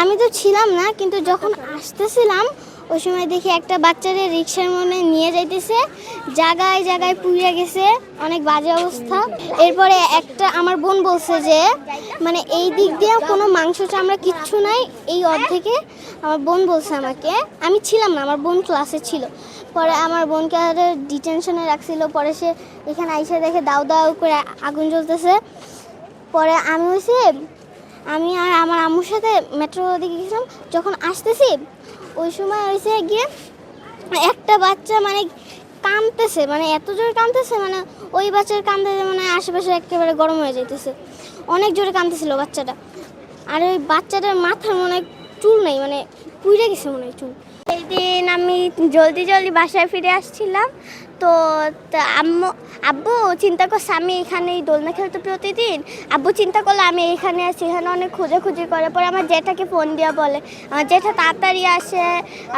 আমি তো ছিলাম না, কিন্তু যখন আসতেছিলাম, ওই সময় দেখি একটা বাচ্চারে রিক্সার মনে নিয়ে যাইতেছে জায়গায় জায়গায় পুড়ে গেছে, অনেক বাজে অবস্থা। এরপরে একটা আমার বোন বলছে যে মানে এই দিক দিয়ে কোনো মাংস চামড়া কিচ্ছু নাই, এই অর্ধেকে। আমার বোন বলছে আমাকে, আমি ছিলাম না, আমার বোন ক্লাসে ছিল। পরে আমার বোনকে ডিটেনশনে রাখছিল, পরে সে এখানে আইসে দেখে দাউ দাউ করে আগুন জ্বলতেছে। পরে আমি হয়েছে আমি আর আমার আম্মুর সাথে মেট্রো দিকে গেছিলাম, যখন আসতেছি, ওই সময় হয়েছে গিয়ে একটা বাচ্চা মানে কাঁদতেছে মানে এত জোরে কাঁদতেছে মানে ওই বাচ্চার কান্দতে মানে আশেপাশে একেবারে গরম হয়ে যাইতেছে। অনেক জোরে কাঁদতেছিল বাচ্চাটা। আর ওই বাচ্চাটার মাথার মনে চুল নেই মানে পুড়ে গেছে মনে হয় চুল। এই দিন আমি জলদি জলদি বাসায় ফিরে আসছিলাম তো আম্মু, আব্বু, চিন্তা করছে আমি এখানেই দোলনা খেলতে প্রতিদিন? আব্বু চিন্তা করল আমি এখানে আছি, এখানে অনেক খোঁজাখুঁজি করে, পরে আমার জেঠাকে ফোন দিয়া বলে। আমার জেঠা তাড়াতাড়ি আসে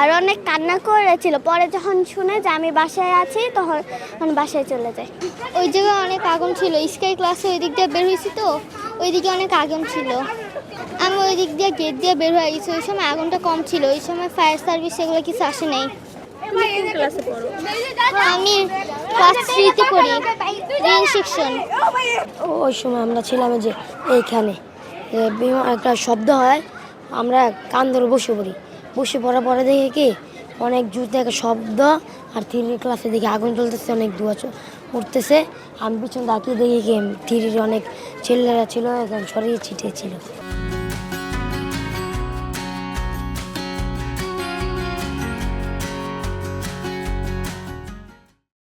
আর অনেক কান্না করেছিল। পরে যখন শুনে যে আমি বাসায় আছি, তখন তখন বাসায় চলে যায়। ওই জায়গায় অনেক আগুন ছিল। স্কাই ক্লাসে ওই দিক দিয়ে বের হয়েছি তো, ওই দিকে অনেক আগুন ছিল। আমি ওই দিক দিয়ে গেট দিয়ে বের হয়ে গেছি। ওই সময় আগুনটা কম ছিল। ওই সময় ফায়ার সার্ভিস এগুলো কিছু আসে নাই। ক্লাসে পড়ো আমি ক্লাস থ্রিতে পড়ি রিং সেকশন ওই সময় আমরা ছিলাম যে এইখানে একটা শব্দ হয় আমরা কান ধরে বসে পড়ি বসে পড়ার পরে দেখি কি অনেক জুতে একটা শব্দ আর থ্রি ক্লাসে দেখি আগুন জ্বলতেছে অনেক ধোঁয়া উঠতেছে আমি পিছন তাকিয়ে দেখি কি থ্রির অনেক ছেলেরা ছিল এখন সরিয়ে ছিটিয়ে ছিল